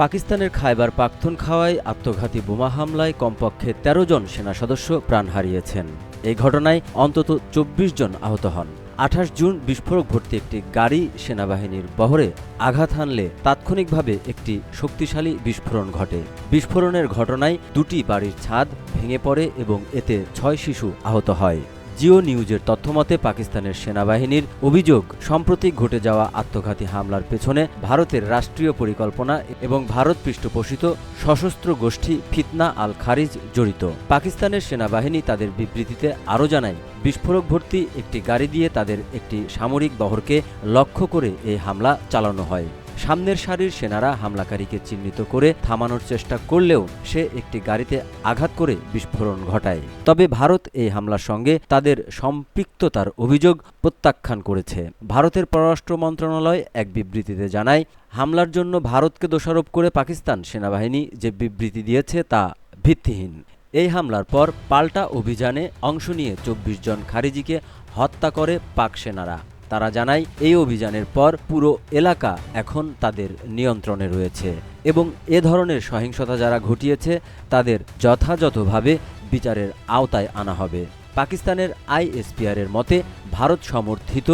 পাকিস্তানের খায়বার পাখতুনখাওয়ায় আত্মঘাতী বোমা হামলায় কমপক্ষে ১৩ জন সেনা সদস্য প্রাণ হারিয়েছেন। এই ঘটনায় অন্তত চব্বিশ জন আহত হন। আঠাশ জুন বিস্ফোরক ভর্তি একটি গাড়ি সেনাবাহিনীর বহরে আঘাত হানলে তাৎক্ষণিকভাবে একটি শক্তিশালী বিস্ফোরণ ঘটে। বিস্ফোরণের ঘটনায় দুটি বাড়ির ছাদ ভেঙে পড়ে এবং এতে ছয় শিশু আহত হয়। জিও নিউজের তথ্যমতে পাকিস্তানের সেনাবাহিনীর অভিযোগ, সম্প্রতি ঘটে যাওয়া আত্মঘাতী হামলার পেছনে ভারতের রাষ্ট্রীয় পরিকল্পনা এবং ভারত পৃষ্ঠপোষিত সশস্ত্র গোষ্ঠী ফিতনা আল খারিজ জড়িত। পাকিস্তানের সেনাবাহিনী তাদের বিবৃতিতে আরও জানায়, বিস্ফোরক ভর্তি একটি গাড়ি দিয়ে তাদের একটি সামরিক বহরকে লক্ষ্য করে এই হামলা চালানো হয়। সামনের সারির সেনারা হামলাকারীকে চিহ্নিত করে থামানোর চেষ্টা করলেও সে একটি গাড়িতে আঘাত করে বিস্ফোরণ ঘটায়। তবে ভারত এই হামলার সঙ্গে তাদের সম্পৃক্ততার অভিযোগ প্রত্যাখ্যান করেছে। ভারতের পররাষ্ট্র মন্ত্রণালয় এক বিবৃতিতে জানায়, হামলার জন্য ভারতকে দোষারোপ করে পাকিস্তান সেনাবাহিনী যে বিবৃতি দিয়েছে তা ভিত্তিহীন। এই হামলার পর পাল্টা অভিযানে অংশ নিয়ে চব্বিশ জন খারিজিকে হত্যা করে পাক সেনারা। তারা জানায়, এই অভিযানের পর পুরো এলাকা এখন তাদের নিয়ন্ত্রণে রয়েছে এবং এ ধরনের সহিংসতা যারা ঘটিয়েছে, তাদের যথাযথভাবে বিচারের আওতায় আনা হবে। পাকিস্তানের আইএসপিআরের মতে, ভারত সমর্থিত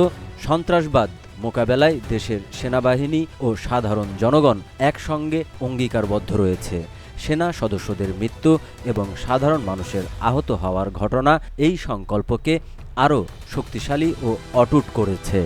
সন্ত্রাসবাদ মোকাবেলায় দেশের সেনাবাহিনী ও সাধারণ জনগণ একসঙ্গে অঙ্গীকারবদ্ধ রয়েছে। সেনা সদস্যদের মৃত্যু এবং সাধারণ মানুষের আহত হওয়ার ঘটনা এই সংকল্পকে আরও শক্তিশালী ও অটুট করেছে।